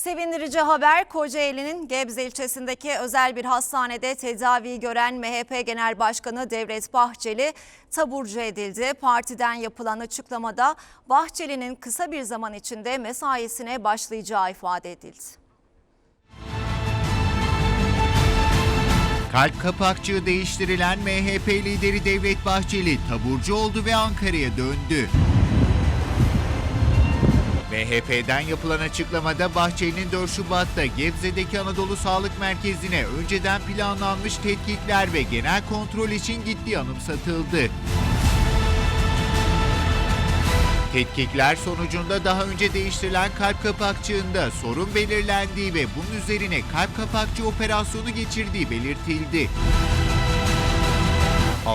Sevindirici haber Kocaeli'nin Gebze ilçesindeki özel bir hastanede tedavi gören MHP Genel Başkanı Devlet Bahçeli taburcu edildi. Partiden yapılan açıklamada Bahçeli'nin kısa bir zaman içinde mesaisine başlayacağı ifade edildi. Kalp kapakçığı değiştirilen MHP lideri Devlet Bahçeli taburcu oldu ve Ankara'ya döndü. MHP'den yapılan açıklamada Bahçeli'nin 4 Şubat'ta Gebze'deki Anadolu Sağlık Merkezi'ne önceden planlanmış tetkikler ve genel kontrol için gittiği anımsatıldı. Tetkikler sonucunda daha önce değiştirilen kalp kapakçığında sorun belirlendiği ve bunun üzerine kalp kapakçığı operasyonu geçirdiği belirtildi.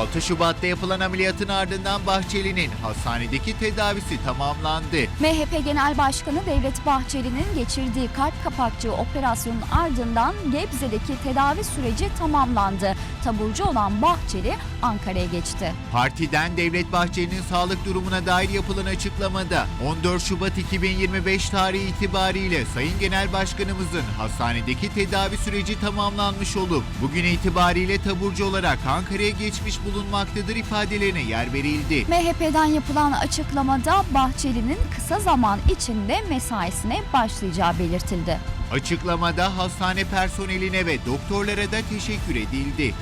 6 Şubat'ta yapılan ameliyatın ardından Bahçeli'nin hastanedeki tedavisi tamamlandı. MHP Genel Başkanı Devlet Bahçeli'nin geçirdiği kalp kapakçığı operasyonun ardından Gebze'deki tedavi süreci tamamlandı. Taburcu olan Bahçeli Ankara'ya geçti. Partiden Devlet Bahçeli'nin sağlık durumuna dair yapılan açıklamada 14 Şubat 2025 tarihi itibariyle Sayın Genel Başkanımızın hastanedeki tedavi süreci tamamlanmış olup bugün itibariyle taburcu olarak Ankara'ya geçmiş bulunmaktadır ifadelerine yer verildi. MHP'den yapılan açıklamada Bahçeli'nin kısa zaman içinde mesaisine başlayacağı belirtildi. Açıklamada hastane personeline ve doktorlara da teşekkür edildi.